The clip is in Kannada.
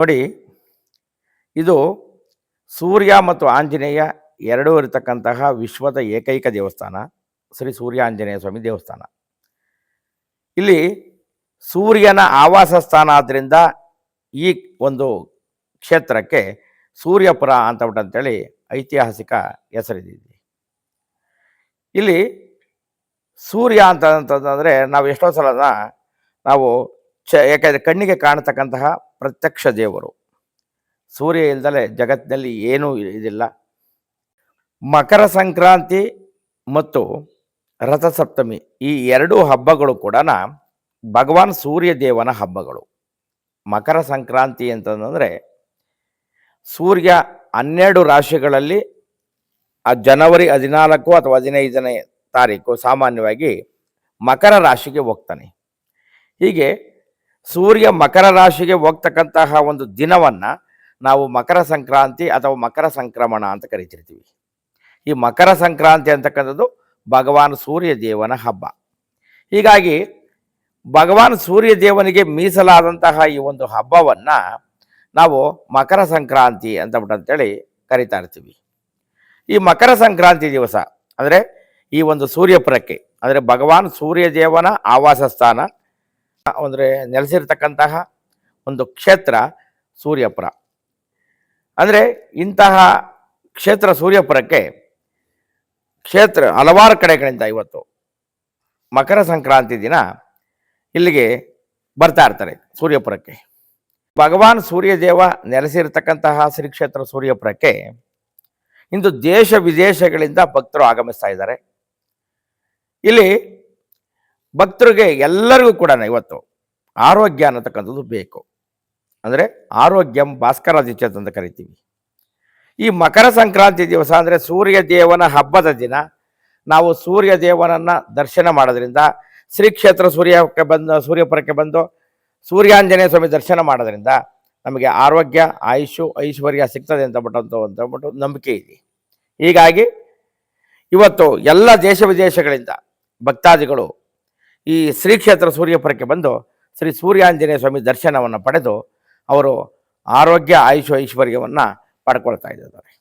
ನೋಡಿ, ಇದು ಸೂರ್ಯ ಮತ್ತು ಆಂಜನೇಯ ಎರಡೂ ಇರತಕ್ಕಂತಹ ವಿಶ್ವದ ಏಕೈಕ ದೇವಸ್ಥಾನ, ಶ್ರೀ ಸೂರ್ಯ ಆಂಜನೇಯ ಸ್ವಾಮಿ ದೇವಸ್ಥಾನ. ಇಲ್ಲಿ ಸೂರ್ಯನ ಆವಾಸ ಸ್ಥಾನ ಆದ್ದರಿಂದ ಈ ಒಂದು ಕ್ಷೇತ್ರಕ್ಕೆ ಸೂರ್ಯಪುರ ಅಂತ ಅಂತೇಳಿ ಐತಿಹಾಸಿಕ ಹೆಸರಿದ್ದೀವಿ ಇಲ್ಲಿ ಸೂರ್ಯ ಅಂತ ಅಂತಂದರೆ ನಾವು ಎಷ್ಟೋ ಸಲ ನಾವು ಚ ಯಾಕಂದರೆ ಕಣ್ಣಿಗೆ ಕಾಣತಕ್ಕಂತಹ ಪ್ರತ್ಯಕ್ಷ ದೇವರು. ಸೂರ್ಯ ಇಲ್ದಲೆ ಜಗತ್ತಿನಲ್ಲಿ ಏನೂ ಇದಿಲ್ಲ. ಮಕರ ಸಂಕ್ರಾಂತಿ ಮತ್ತು ರಥಸಪ್ತಮಿ ಈ ಎರಡೂ ಹಬ್ಬಗಳು ಕೂಡ ಭಗವಾನ್ ಸೂರ್ಯ ದೇವನ ಹಬ್ಬಗಳು. ಮಕರ ಸಂಕ್ರಾಂತಿ ಅಂತಂದರೆ ಸೂರ್ಯ ಹನ್ನೆರಡು ರಾಶಿಗಳಲ್ಲಿ ಆ ಜನವರಿ ಹದಿನಾಲ್ಕು ಅಥವಾ ಹದಿನೈದನೇ ತಾರೀಕು ಸಾಮಾನ್ಯವಾಗಿ ಮಕರ ರಾಶಿಗೆ ಹೋಗ್ತಾನೆ. ಹೀಗೆ ಸೂರ್ಯ ಮಕರ ರಾಶಿಗೆ ಹೋಗ್ತಕ್ಕಂತಹ ಒಂದು ದಿನವನ್ನು ನಾವು ಮಕರ ಸಂಕ್ರಾಂತಿ ಅಥವಾ ಮಕರ ಸಂಕ್ರಮಣ ಅಂತ ಕರಿತಿರ್ತೀವಿ. ಈ ಮಕರ ಸಂಕ್ರಾಂತಿ ಅಂತಕ್ಕಂಥದ್ದು ಭಗವಾನ್ ಸೂರ್ಯ ದೇವನ ಹಬ್ಬ. ಹೀಗಾಗಿ ಭಗವಾನ್ ಸೂರ್ಯ ದೇವನಿಗೆ ಮೀಸಲಾದಂತಹ ಈ ಒಂದು ಹಬ್ಬವನ್ನು ನಾವು ಮಕರ ಸಂಕ್ರಾಂತಿ ಅಂತ ಬಿಟ್ಟು ಅಂತೇಳಿ ಕರಿತಾ ಇರ್ತೀವಿ. ಈ ಮಕರ ಸಂಕ್ರಾಂತಿ ದಿವಸ ಅಂದರೆ ಈ ಒಂದು ಸೂರ್ಯಪುರಕ್ಕೆ ಅಂದರೆ ಭಗವಾನ್ ಸೂರ್ಯ ದೇವನ ಆವಾಸ ಸ್ಥಾನ ಅಂದರೆ ನೆಲೆಸಿರ್ತಕ್ಕಂತಹ ಒಂದು ಕ್ಷೇತ್ರ ಸೂರ್ಯಪುರ. ಅಂದರೆ ಇಂತಹ ಕ್ಷೇತ್ರ ಸೂರ್ಯಪುರಕ್ಕೆ ಕ್ಷೇತ್ರ ಹಲವಾರು ಕಡೆಗಳಿಂದ ಇವತ್ತು ಮಕರ ಸಂಕ್ರಾಂತಿ ದಿನ ಇಲ್ಲಿಗೆ ಬರ್ತಾ ಇರ್ತಾರೆ ಸೂರ್ಯಪುರಕ್ಕೆ. ಭಗವಾನ್ ಸೂರ್ಯದೇವ ನೆಲೆಸಿರ್ತಕ್ಕಂತಹ ಶ್ರೀ ಕ್ಷೇತ್ರ ಸೂರ್ಯಪುರಕ್ಕೆ ಇಂದು ದೇಶ ವಿದೇಶಗಳಿಂದ ಭಕ್ತರು ಆಗಮಿಸ್ತಾ ಇದ್ದಾರೆ. ಇಲ್ಲಿ ಭಕ್ತರಿಗೆ ಎಲ್ಲರಿಗೂ ಕೂಡ ಇವತ್ತು ಆರೋಗ್ಯ ಅನ್ನತಕ್ಕಂಥದ್ದು ಬೇಕು. ಅಂದರೆ ಆರೋಗ್ಯಂ ಭಾಸ್ಕರಾದಿತ್ಯತ್ ಅಂತ ಕರಿತೀವಿ. ಈ ಮಕರ ಸಂಕ್ರಾಂತಿ ದಿವಸ ಅಂದರೆ ಸೂರ್ಯ ದೇವನ ಹಬ್ಬದ ದಿನ. ನಾವು ಸೂರ್ಯ ದೇವನನ್ನು ದರ್ಶನ ಮಾಡೋದ್ರಿಂದ ಶ್ರೀ ಕ್ಷೇತ್ರ ಸೂರ್ಯಕ್ಕೆ ಬಂದು, ಸೂರ್ಯಪುರಕ್ಕೆ ಬಂದು ಸೂರ್ಯಾಂಜನೇಯ ಸ್ವಾಮಿ ದರ್ಶನ ಮಾಡೋದ್ರಿಂದ ನಮಗೆ ಆರೋಗ್ಯ ಆಯುಷು ಐಶ್ವರ್ಯ ಸಿಗ್ತದೆ ಅಂತ ಅಂತಬಿಟ್ಟು ನಂಬಿಕೆ ಇದೆ. ಹೀಗಾಗಿ ಇವತ್ತು ಎಲ್ಲ ದೇಶ ವಿದೇಶಗಳಿಂದ ಭಕ್ತಾದಿಗಳು ಈ ಶ್ರೀ ಕ್ಷೇತ್ರ ಸೂರ್ಯಪುರಕ್ಕೆ ಬಂದು ಶ್ರೀ ಸೂರ್ಯಾಂಜನೇಯ ಸ್ವಾಮಿ ದರ್ಶನವನ್ನು ಪಡೆದು ಅವರು ಆರೋಗ್ಯ, ಆಯುಷ, ಐಶ್ವರ್ಯವನ್ನು ಪಡ್ಕೊಳ್ತಾ ಇದ್ದಾರೆ.